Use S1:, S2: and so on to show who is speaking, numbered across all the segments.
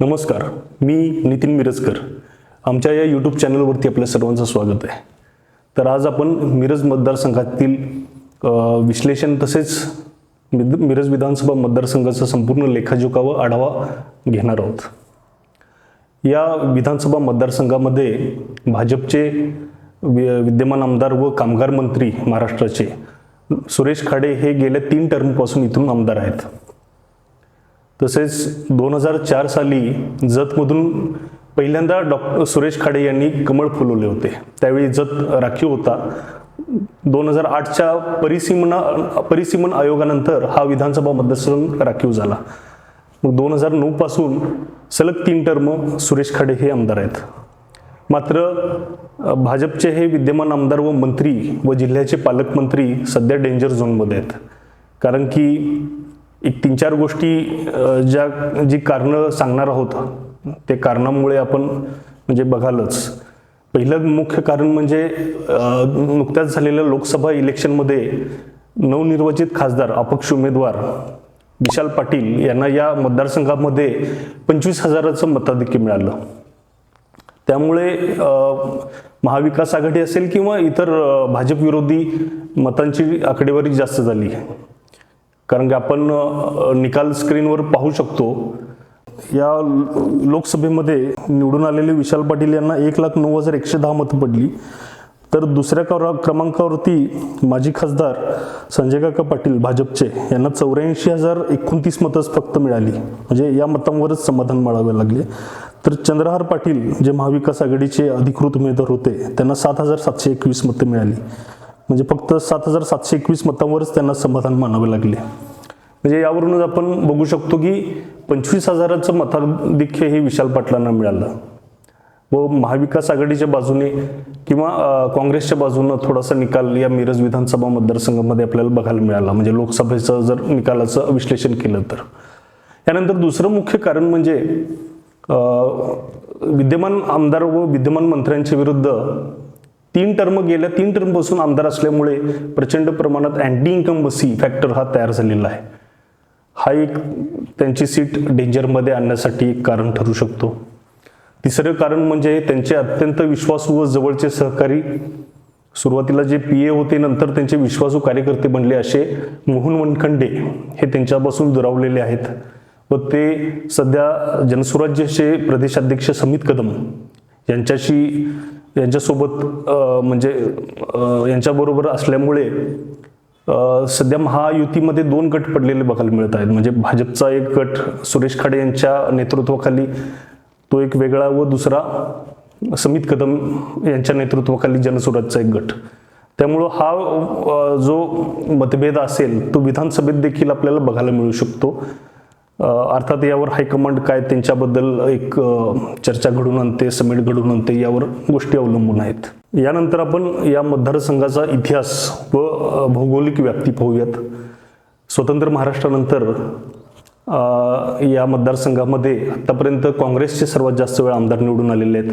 S1: नमस्कार मी नितीन मिरजकर. आमच्या या यूट्यूब चॅनलवरती आपल्या सर्वांचं स्वागत आहे. तर आज आपण मिरज मतदारसंघातील विश्लेषण तसेच मिद- मिरज विधानसभा मतदारसंघाचा संपूर्ण लेखाजोखा व आढावा घेणार आहोत. या विधानसभा मतदारसंघामध्ये भाजपचे वि- विद्यमान आमदार व कामगार मंत्री महाराष्ट्राचे सुरेश खाडे हे गेल्या तीन टर्मपासून इथून आमदार आहेत. तसेच दोन हजार चार साली जतमधून पहिल्यांदा डॉक्टर सुरेश खाडे यांनी कमळ फुलवले होते. त्यावेळी जत राखीव होता. दोन हजार आठच्या परिसीमना परिसीमन आयोगानंतर हा विधानसभा मतदारसंघ राखीव झाला. मग दोन हजार नऊपासून सलग तीन टर्म सुरेश खाडे हे आमदार आहेत. मात्र भाजपचे हे विद्यमान आमदार व मंत्री व जिल्ह्याचे पालकमंत्री सध्या डेंजर झोनमध्ये आहेत. कारण की एक तीन चार गोष्टी ज्या जी कारणं सांगणार आहोत ते कारणामुळे आपण म्हणजे बघालच. पहिलं मुख्य कारण म्हणजे नुकत्याच झालेल्या लोकसभा इलेक्शनमध्ये नवनिर्वाचित खासदार अपक्ष उमेदवार विशाल पाटील यांना या मतदारसंघामध्ये पंचवीस हजाराचं मताधिक्य मिळालं. त्यामुळे महाविकास आघाडी असेल किंवा इतर भाजप विरोधी मतांची आकडेवारी जास्त झाली. कारण की आपण निकाल स्क्रीनवर पाहू शकतो. या लोकसभेमध्ये निवडून आलेले विशाल पाटील यांना एक लाख नऊ हजार एकशे दहा मतं पडली. तर दुसऱ्या क्रमांकावरती माजी खासदार संजय काका पाटील भाजपचे यांना चौऱ्याऐंशी हजार एकोणतीस मतंच फक्त मिळाली. म्हणजे या मतांवरच समाधान माळावे लागले. तर चंद्रहार पाटील जे महाविकास आघाडीचे अधिकृत उमेदवार होते त्यांना सात हजार सातशे एकवीस मतं मिळाली. म्हणजे फक्त सात हजार सातशे एकवीस मतांवरच त्यांना समाधान मानावे लागले. म्हणजे यावरूनच आपण बघू शकतो की पंचवीस हजाराचं मताधिक्य हे विशाल पाटलांना मिळालं. व महाविकास आघाडीच्या बाजूने किंवा काँग्रेसच्या बाजूनं थोडासा निकाल या मिरज विधानसभा मतदारसंघामध्ये आपल्याला बघायला मिळाला. म्हणजे लोकसभेचं जर निकालाचं विश्लेषण केलं तर. यानंतर दुसरं मुख्य कारण म्हणजे विद्यमान आमदार व विद्यमान मंत्र्यांच्या विरुद्ध तीन टर्म गेल्या तीन टर्मपासून आमदार असल्यामुळे प्रचंड प्रमाणात अँटी इन्कम्बसी फॅक्टर हा तयार झालेला आहे. हा एक त्यांची सीट डेंजरमध्ये आणण्यासाठी एक कारण ठरू शकतो. तिसरं कारण म्हणजे त्यांचे अत्यंत विश्वासू व जवळचे सहकारी सुरुवातीला जे पी ए होते नंतर त्यांचे विश्वासू कार्यकर्ते बनले असे मोहन वनखंडे हे त्यांच्यापासून दुरावलेले आहेत. व ते सध्या जनसुराज्यचे प्रदेशाध्यक्ष समित कदम यांच्याशी यांच्यासोबत म्हणजे यांच्याबरोबर असल्यामुळे सध्या महायुतीमध्ये दोन गट पडलेले बघायला मिळत आहेत. म्हणजे भाजपचा एक गट सुरेश खाडे यांच्या नेतृत्वाखाली तो एक वेगळा व दुसरा समित कदम यांच्या नेतृत्वाखाली जनसुराजचा एक गट. त्यामुळं हा जो मतभेद असेल तो विधानसभेत देखील आपल्याला बघायला मिळू शकतो. अर्थात यावर हायकमांड काय त्यांच्याबद्दल एक चर्चा घडून आणते समिट घडून आणते यावर गोष्टी अवलंबून आहेत. यानंतर आपण या मतदारसंघाचा इतिहास व भौगोलिक व्याप्ती पाहूयात. स्वतंत्र महाराष्ट्रानंतर या मतदारसंघामध्ये आत्तापर्यंत काँग्रेसचे सर्वात जास्त वेळा आमदार निवडून आलेले आहेत.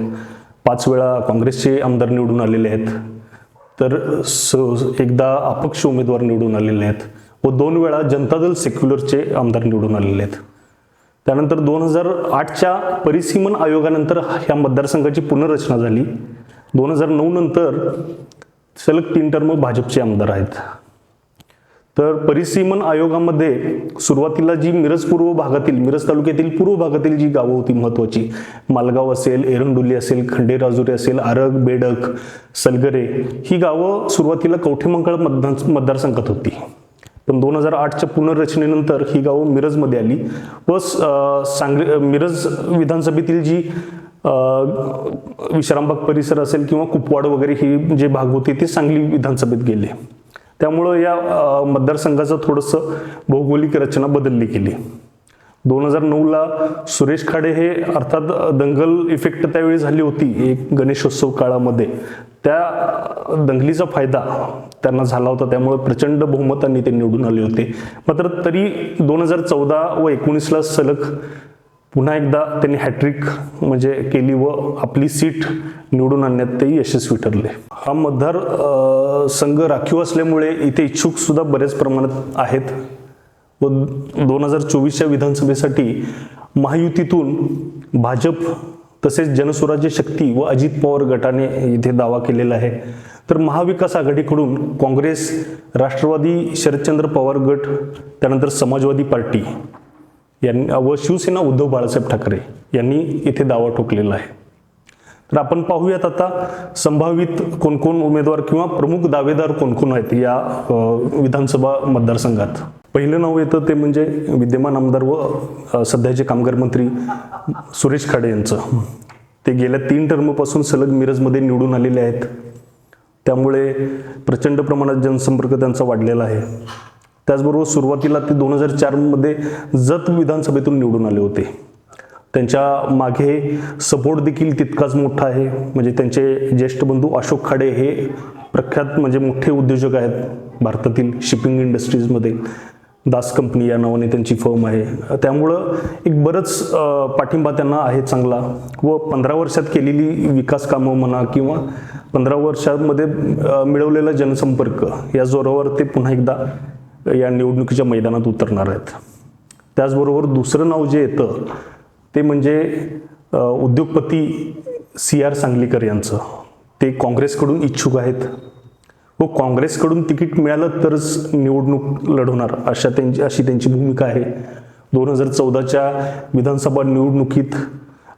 S1: पाच वेळा काँग्रेसचे आमदार निवडून आलेले आहेत. तर स एकदा अपक्ष उमेदवार निवडून आलेले आहेत. व दोन वेळा जनता दल सेक्युलरचे आमदार निवडून आलेले आहेत. त्यानंतर दोन हजार आठच्या परिसीमन आयोगानंतर ह्या मतदारसंघाची पुनर्रचना झाली. दोन हजार नऊ नंतर सलग तीन टर्म भाजपचे आमदार आहेत. तर परिसीमन आयोगामध्ये सुरुवातीला जी मिरज पूर्व भागातील मिरज तालुक्यातील पूर्व भागातील जी गावं होती महत्त्वाची मालगाव असेल एरंडोली असेल खंडेराजुरी असेल आरग बेडक सलगरे ही गावं सुरुवातीला कवठेमंकाळ मतदान मतदारसंघात होती. पण दोन हजार आठच्या पुनर्रचनेनंतर ही गावं मिरजमध्ये आली. व सांगली मिरज विधानसभेतील जी विश्रामबाग परिसर असेल किंवा कुपवाड वगैरे ही जे भाग होते ते सांगली विधानसभेत गेले. त्यामुळं या मतदारसंघाचं थोडंसं भौगोलिक रचना बदलली गेली. दोन हजार नऊला सुरेश खाडे हे अर्थात दंगल इफेक्ट त्यावेळी झाली होती एक गणेशोत्सव काळामध्ये. त्या दंगलीचा फायदा त्यांना झाला होता त्यामुळे प्रचंड बहुमतांनी ते निवडून आले होते. मात्र तरी दोन हजार चौदा व एकोणीसला सलग पुन्हा एकदा त्यांनी हॅट्रिक म्हणजे केली व आपली सीट निवडून आणण्यात ते यशस्वी ठरले. हा मतदार संघ राखीव असल्यामुळे इथे इच्छुक सुद्धा बऱ्याच प्रमाणात आहेत. व दोन हजार चोवीसच्या विधानसभेसाठी महायुतीतून भाजप तसेच जनस्वराज्य शक्ती व अजित पवार गटाने इथे दावा केलेला आहे. तर महाविकास आघाडीकडून काँग्रेस राष्ट्रवादी शरदचंद्र पवार गट त्यानंतर समाजवादी पार्टी यांनी व शिवसेना उद्धव बाळासाहेब ठाकरे यांनी इथे दावा ठोकलेला आहे. तर आपण पाहूयात आता संभावित कोणकोण उमेदवार किंवा प्रमुख दावेदार कोणकोण आहेत या विधानसभा मतदारसंघात. पहिलं नाव येतं ते म्हणजे विद्यमान आमदार व सध्याचे कामगार मंत्री सुरेश खाडे यांचं. ते गेल्या तीन टर्मपासून सलग मिरजमध्ये निवडून आलेले आहेत. त्यामुळे प्रचंड प्रमाणात जनसंपर्क त्यांचा वाढलेला आहे. त्याचबरोबर सुरुवातीला ते दोन हजार चारमध्ये जत विधानसभेतून निवडून आले होते. त्यांच्या मागे सपोर्ट देखील तितकाच मोठा आहे. म्हणजे त्यांचे ज्येष्ठ बंधू अशोक खाडे हे प्रख्यात म्हणजे मोठे उद्योजक आहेत भारतातील शिपिंग इंडस्ट्रीजमध्ये दास कंपनी या नावाने त्यांची फर्म आहे. त्यामुळं एक बरंच पाठिंबा त्यांना आहे चांगला. व पंधरा वर्षात केलेली विकास कामं म्हणा किंवा पंधरा वर्षांमध्ये मिळवलेला जनसंपर्क या जोरावर ते पुन्हा एकदा या निवडणुकीच्या मैदानात उतरणार आहेत. त्याचबरोबर दुसरं नाव जे येतं ते म्हणजे उद्योगपती सी आर सांगलीकर यांचं. ते काँग्रेसकडून इच्छुक आहेत. व काँग्रेसकडून तिकीट मिळालं तरच निवडणूक लढवणार अशा त्यांची अशी त्यांची भूमिका आहे. दोन हजार चौदाच्या विधानसभा निवडणुकीत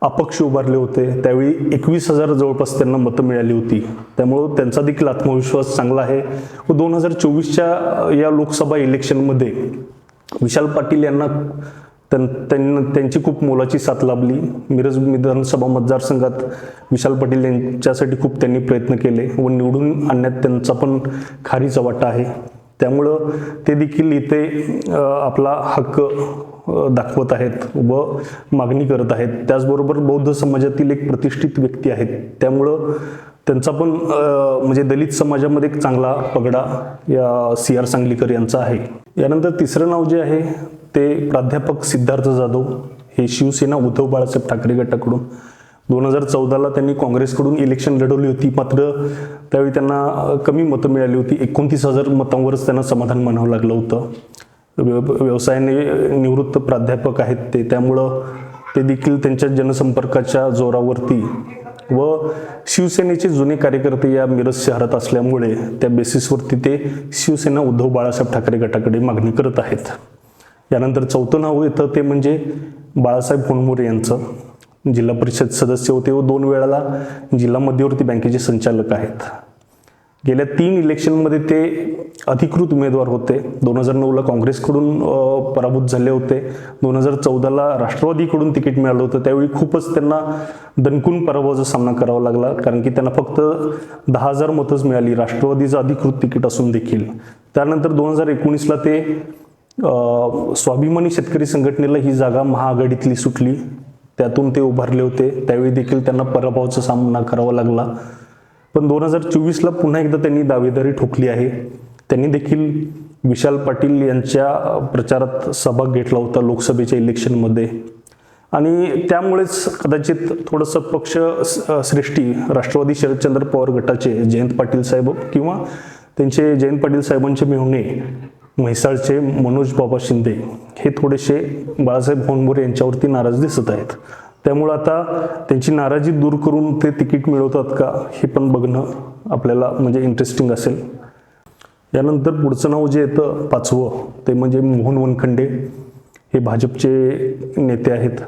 S1: अपक्ष उभारले होते. त्यावेळी एकवीस हजार जवळपास त्यांना मतं मिळाली होती. त्यामुळं त्यांचा देखील आत्मविश्वास चांगला आहे. व दोन हजार चोवीसच्या या लोकसभा इलेक्शनमध्ये विशाल पाटील यांना त्यांना त्यांची खूप मोलाची साथ लाभली. मिरज विधानसभा मतदारसंघात विशाल पाटील यांच्यासाठी खूप त्यांनी प्रयत्न केले व निवडून आणण्यात त्यांचा पण खारीचा वाटा आहे. त्यामुळं ते देखील इथे आपला हक्क दाखवत आहेत व मागणी करत आहेत. त्याचबरोबर बौद्ध समाजातील एक प्रतिष्ठित व्यक्ती आहेत. त्यामुळं त्यांचा पण म्हणजे दलित समाजामध्ये एक चांगला पगडा या सी आर सांगलीकर यांचा आहे. यानंतर तिसरं नाव जे आहे ते प्राध्यापक सिद्धार्थ जाधव हे शिवसेना उद्धव बाळासाहेब ठाकरे गटाकडून. दोन हजार चौदाला त्यांनी काँग्रेसकडून इलेक्शन लढवली होती. मात्र त्यावेळी त्यांना कमी मतं मिळाली होती. एकोणतीस हजार मतांवरच त्यांना समाधान मानावं लागलं होतं. व्यवसायाने निवृत्त प्राध्यापक आहेत ते. त्यामुळं ते देखील त्यांच्या जनसंपर्काच्या जोरावरती व शिवसेनेचे जुने कार्यकर्ते या मिरज शहरात असल्यामुळे त्या बेसिसवरती ते शिवसेना उद्धव बाळासाहेब ठाकरे गटाकडे मागणी करत आहेत. यानंतर चौथं नाव येतं ते म्हणजे बाळासाहेब होनमोरे यांचं. जिल्हा परिषद सदस्य होते व दोन वेळाला. जिल्हा मध्यवर्ती बँकेचे संचालक आहेत. गेल्या तीन इलेक्शनमध्ये ते अधिकृत उमेदवार होते. दोन हजार नऊला काँग्रेसकडून पराभूत झाले होते. दोन हजार चौदाला राष्ट्रवादीकडून तिकीट मिळालं होतं. त्यावेळी खूपच त्यांना दणकून पराभवाचा सामना करावा लागला. कारण की त्यांना फक्त दहा हजार मतच मिळाली. राष्ट्रवादीचं अधिकृत तिकीट असून देखील. त्यानंतर दोन हजार एकोणीसला ते स्वाभिमानी शेतकरी संघटनेला ही जागा महाआघाडीतली सुटली. त्यातून ते उभारले होते. त्यावेळी देखील त्यांना पराभवाचा सामना करावा लागला. पण दोन हजार चोवीसला पुन्हा एकदा त्यांनी दावेदारी ठोकली आहे. त्यांनी देखील विशाल पाटील यांच्या प्रचारात सहभाग घेतला होता लोकसभेच्या इलेक्शनमध्ये. आणि त्यामुळेच कदाचित थोडंसं पक्ष श्रेष्ठी राष्ट्रवादी शरदचंद्र पवार गटाचे जयंत पाटील साहेब किंवा त्यांचे जयंत पाटील साहेबांचे मेहुणे म्हैसाळचे मनोज बाबा शिंदे हे थोडेसे बाळासाहेब होनमोरे यांच्यावरती नाराज दिसत आहेत. त्यामुळं आता त्यांची नाराजी दूर करून ते तिकीट मिळवतात का हे पण बघणं आपल्याला म्हणजे इंटरेस्टिंग असेल. यानंतर पुढचं नाव जे येतं पाचवं ते म्हणजे मोहन वनखंडे. हे भाजपचे नेते आहेत.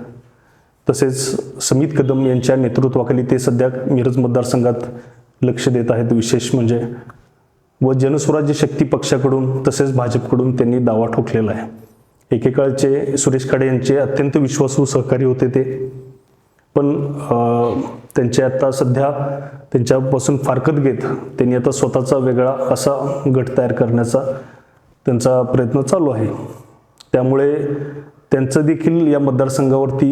S1: तसेच समित कदम यांच्या नेतृत्वाखाली ते सध्या मिरज मतदारसंघात लक्ष देत आहेत विशेष म्हणजे. व जनस्वराज्य शक्ती पक्षाकडून तसेच भाजपकडून त्यांनी दावा ठोकलेला आहे. एकेकाळचे सुरेश खाडे यांचे अत्यंत विश्वासू सहकारी होते ते. पण त्यांचे आता सध्या त्यांच्यापासून फारकत घेत त्यांनी आता स्वतःचा वेगळा असा गट तयार करण्याचा त्यांचा प्रयत्न चालू आहे. त्यामुळे त्यांचं देखील या मतदारसंघावरती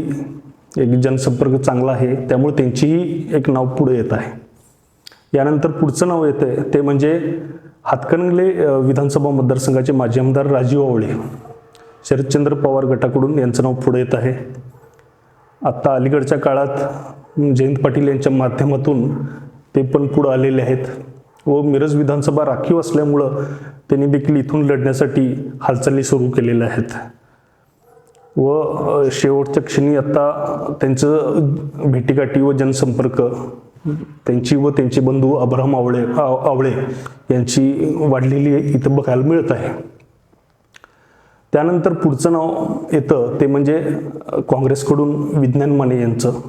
S1: एक जनसंपर्क चांगला आहे. त्यामुळे त्यांचीही एक नाव पुढे येत आहे. यानंतर पुढचं नाव येतं ते म्हणजे हातकणंगले विधानसभा मतदारसंघाचे माजी आमदार राजीव आवळे. शरदचंद्र पवार गटाकडून यांचं नाव पुढे येत आहे. आत्ता अलीकडच्या काळात जयंत पाटील यांच्या माध्यमातून ते पण पुढं आलेले आहेत. व मिरज विधानसभा राखीव असल्यामुळं त्यांनी देखील इथून लढण्यासाठी हालचाली सुरू केलेल्या आहेत. व शेवटच्या क्षणी आत्ता त्यांचं भेटीगाठी व जनसंपर्क त्यांची व त्यांचे बंधू अब्राहम आवळे आवळे यांची वाढलेली इथं बघायला मिळत आहे. त्यानंतर पुढचं नाव येतं ते म्हणजे काँग्रेसकडून विज्ञान माने यांचं.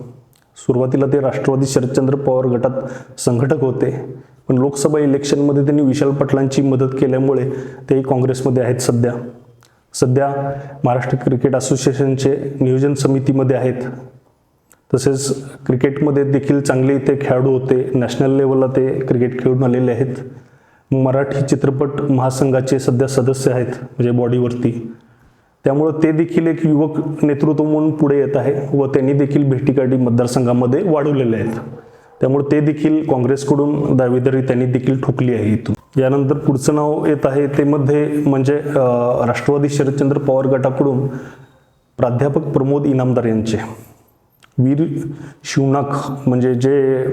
S1: सुरुवातीला ते राष्ट्रवादी शरदचंद्र पवार गटात संघटक होते पण लोकसभा इलेक्शनमध्ये त्यांनी विशाल पटलांची मदत केल्यामुळे ते काँग्रेसमध्ये आहेत सध्या. सध्या महाराष्ट्र क्रिकेट असोसिएशनचे नियोजन समितीमध्ये आहेत. तसेच क्रिकेटमध्ये देखील चांगले ते खेळाडू होते. नॅशनल लेवलला ते क्रिकेट खेळून आलेले आहेत. मराठी चित्रपट महासंघाचे सध्या सदस्य आहेत म्हणजे बॉडीवरती. त्यामुळं ते देखील एक युवक नेतृत्व म्हणून पुढे येत आहे व त्यांनी देखील भेटीगाठी मतदारसंघामध्ये वाढवलेले आहेत. त्यामुळे ते देखील काँग्रेसकडून दावेदारी त्यांनी देखील ठोकली आहे इथून. यानंतर पुढचं नाव येत आहे ते मध्ये म्हणजे राष्ट्रवादी शरदचंद्र पवार गटाकडून प्राध्यापक प्रमोद इनामदार यांचे. वीर शिवनाक म्हणजे जे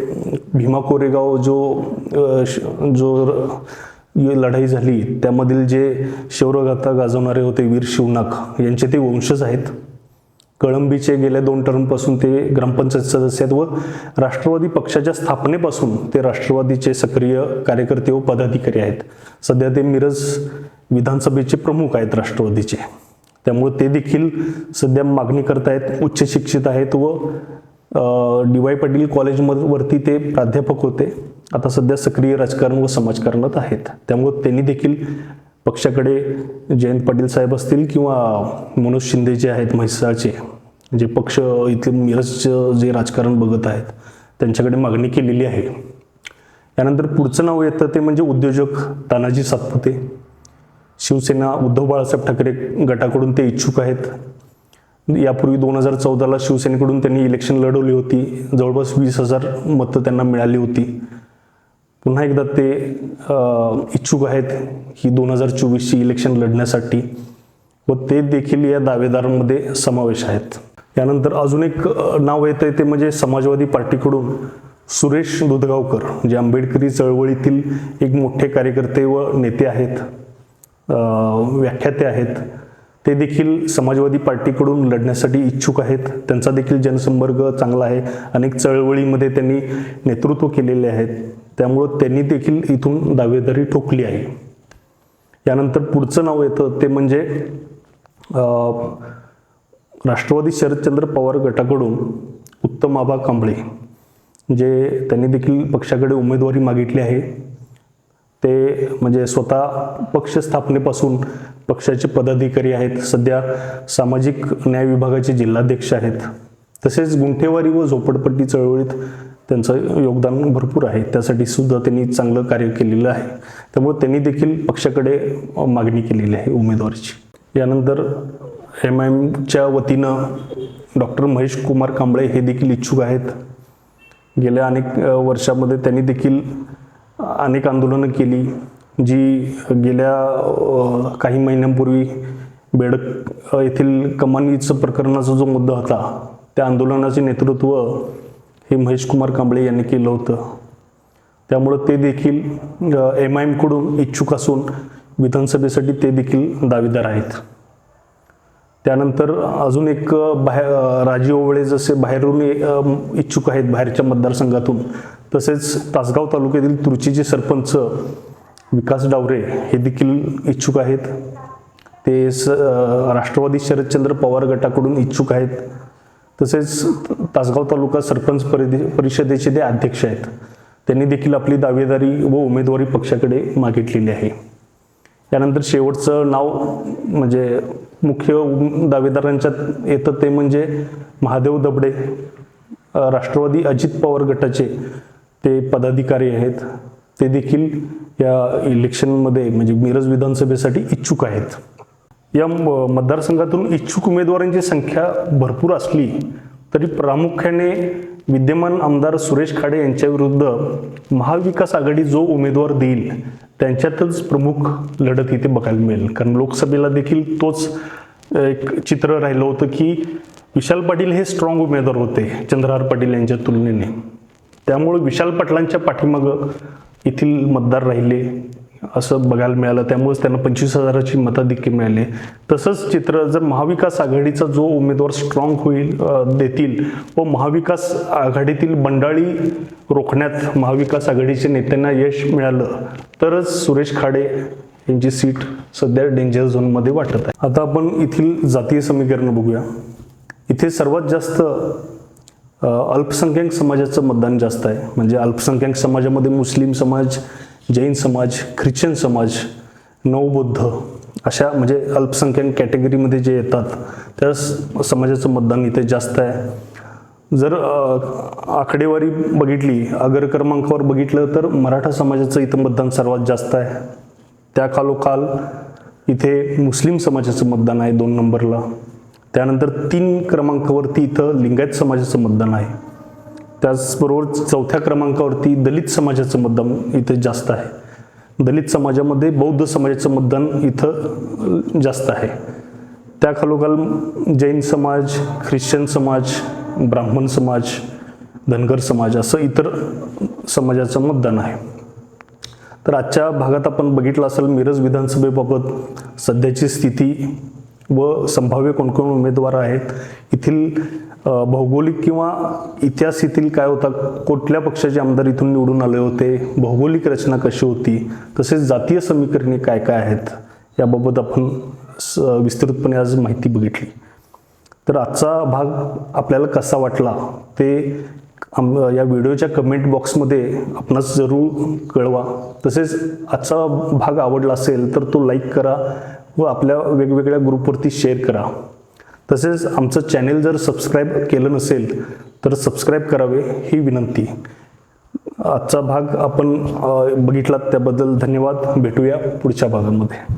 S1: भीमा कोरेगाव जो श- जो लढाई झाली त्यामधील जे शौर्यगाथा गाजवणारे होते वीर शिवनाक यांचे ते वंशज आहेत. कळंबीचे गेल्या दोन टर्मपासून ते ग्रामपंचायत सदस्य आहेत व राष्ट्रवादी पक्षाच्या स्थापनेपासून ते राष्ट्रवादीचे सक्रिय कार्यकर्ते व पदाधिकारी आहेत. सध्या ते मिरज विधानसभेचे प्रमुख आहेत राष्ट्रवादीचे. त्यामुळे ते देखील सध्या मागणी करतायत उच्च शिक्षित आहेत व डी वाय पाटील कॉलेजमध्ये वरती ते प्राध्यापक होते. आता सध्या सक्रिय राजकारण व समाजकारणात आहेत. त्यामुळे त्यांनी देखील पक्षाकडे जयंत पाटील साहेब असतील किंवा मनोज शिंदे जे आहेत म्हैसाळचे जे पक्ष इथे मिरजचं जे राजकारण बघत आहेत त्यांच्याकडे मागणी केलेली आहे. यानंतर पुढचं नाव येतं ते म्हणजे उद्योजक तानाजी सातपुते. शिवसेना उद्धव बाळासाहेब ठाकरे गटाकडून ते इच्छुक आहेत. यापूर्वी दोन हजार चौदाला शिवसेनेकडून त्यांनी इलेक्शन लढवली होती. जवळपास वीस हजार मतं त्यांना मिळाली होती. पुन्हा एकदा ते इच्छुक आहेत ही दोन हजार चोवीसची इलेक्शन लढण्यासाठी. व ते देखील या दावेदारांमध्ये समावेश आहेत. यानंतर अजून एक नाव येतं ते म्हणजे समाजवादी पार्टीकडून सुरेश दुधगावकर जे आंबेडकरी चळवळीतील एक मोठे कार्यकर्ते व नेते आहेत. व्याख्याते आहेत. ते देखील समाजवादी पार्टीकडून लढण्यासाठी इच्छुक आहेत. त्यांचा देखील जनसंपर्क चांगला आहे. अनेक चळवळीमध्ये त्यांनी नेतृत्व केलेले आहेत. त्यामुळं त्यांनी देखील इथून दावेदारी ठोकली आहे. यानंतर पुढचं नाव येतं. ते म्हणजे राष्ट्रवादी शरदचंद्र पवार गटाकडून उत्तम आबा कांबळे जे त्यांनी देखील पक्षाकडे उमेदवारी मागितली आहे. ते म्हणजे स्वतः पक्ष स्थापनेपासून पक्षाचे पदाधिकारी आहेत. सध्या सामाजिक न्याय विभागाचे जिल्हाध्यक्ष आहेत. तसेच गुंठेवारी व झोपडपट्टी चळवळीत त्यांचं योगदान भरपूर आहे. त्यासाठी सुद्धा त्यांनी चांगलं कार्य केलेलं आहे. त्यामुळे त्यांनी देखील पक्षाकडे मागणी केलेली आहे उमेदवारीची. यानंतर एम आय एमच्या वतीनं डॉक्टर महेश कुमार कांबळे हे देखील इच्छुक आहेत. गेल्या अनेक वर्षामध्ये त्यांनी देखील अनेक आंदोलनं केली जी गेल्या काही महिन्यांपूर्वी बेडक येथील कमानीचं प्रकरणाचा जो मुद्दा होता त्या आंदोलनाचे नेतृत्व हे महेश कुमार कांबळे यांनी केलं होतं. त्यामुळं ते देखील एम आय एमकडून इच्छुक असून विधानसभेसाठी ते देखील दावेदार आहेत. त्यानंतर अजून एक बाहेर राजीव ओवळे जसे बाहेरून इच्छुक आहेत बाहेरच्या मतदारसंघातून तसेच तासगाव तालुक्यातील तुर्चीचे सरपंच विकास डावरे हे देखील इच्छुक आहेत. ते स राष्ट्रवादी शरदचंद्र पवार गटाकडून इच्छुक आहेत. तसेच तासगाव तालुका सरपंच परिदे परिषदेचे ते अध्यक्ष आहेत. त्यांनी देखील आपली दावेदारी व उमेदवारी पक्षाकडे मागितलेली आहे. यानंतर शेवटचं नाव म्हणजे मुख्य दावेदारांच्यात येतं ते म्हणजे महादेव दबडे राष्ट्रवादी अजित पवार गटाचे ते पदाधिकारी आहेत. ते देखील या इलेक्शनमध्ये म्हणजे मिरज विधानसभेसाठी इच्छुक आहेत. या म- मतदारसंघातून इच्छुक उमेदवारांची संख्या भरपूर असली तरी प्रामुख्याने विद्यमान आमदार सुरेश खाडे यांच्याविरुद्ध महाविकास आघाडी जो उमेदवार देईल त्यांच्यातच प्रमुख लढत इथे बघायला मिळेल. कारण लोकसभेला देखील तोच एक चित्र राहिलं होतं की विशाल पाटील हे स्ट्रॉंग उमेदवार होते चंद्रहार पाटील यांच्या तुलनेने. त्यामुळे विशाल पाटलांच्या पाठीमागं येथील मतदार राहिले असं बघायला मिळालं. त्यामुळेच त्यांना पंचवीस हजाराची मताधिक्य मिळाले. तसंच चित्र जर महाविकास आघाडीचा जो उमेदवार स्ट्रॉंग होईल देतील व महाविकास आघाडीतील बंडाळी रोखण्यात महाविकास आघाडीच्या नेत्यांना यश मिळालं तरच सुरेश खाडे यांची सीट सध्या डेंजर झोनमध्ये वाटत आहे. आता आपण येथील जातीय समीकरण बघूया. इथे सर्वात जास्त अल्पसंख्याक समाजाचं मतदान जास्त आहे. म्हणजे अल्पसंख्याक समाजामध्ये मुस्लिम समाज जैन समाज ख्रिश्चन समाज नवबुद्ध अशा म्हणजे अल्पसंख्याक कॅटेगरीमध्ये जे येतात त्या समाजाचं मतदान इथे जास्त आहे. जर आकडेवारी बघितली अगर क्रमांकावर बघितलं तर मराठा समाजाचं इथं मतदान सर्वात जास्त आहे. त्या खालोखाल इथे मुस्लिम समाजाचं मतदान आहे दोन नंबरला. त्यानंतर तीन क्रमांकावरती इथं लिंगायत समाजाचं मतदान आहे. त्याचबरोबर चौथ्या क्रमांकावरती दलित समाजाचं मतदान इथं जास्त आहे. दलित समाजामध्ये बौद्ध समाजाचं मतदान इथं जास्त आहे. त्या खालोखाल जैन समाज ख्रिश्चन समाज ब्राह्मण समाज धनगर समाज असं इतर समाजाचं मतदान आहे. तर आजच्या भागात आपण बघितलं असेल मिरज विधानसभेबाबत सध्याची स्थिती व संभाव्य कोणकोण उमेदवार आहेत येथील भौगोलिक किंवा इतिहास येथील काय होता कुठल्या पक्षाचे आमदार इथून निवडून आले होते भौगोलिक रचना कशी होती तसेच जातीय समीकरणे काय काय आहेत याबाबत आपण स विस्तृतपणे आज माहिती बघितली. तर आजचा भाग आपल्याला कसा वाटला ते आम या व्हिडिओच्या कमेंट बॉक्समध्ये आपणास जरूर कळवा. तसेच आजचा भाग आवडला असेल तर तो लाईक करा व आपल्या वेगवेगळ्या ग्रुपवरती शेअर करा. तसेच आमचं चॅनेल जर सबस्क्राईब केलं नसेल तर सबस्क्राईब करावे ही विनंती. आजचा भाग आपण बघितलात त्याबद्दल धन्यवाद. भेटूया पुढच्या भागामध्ये.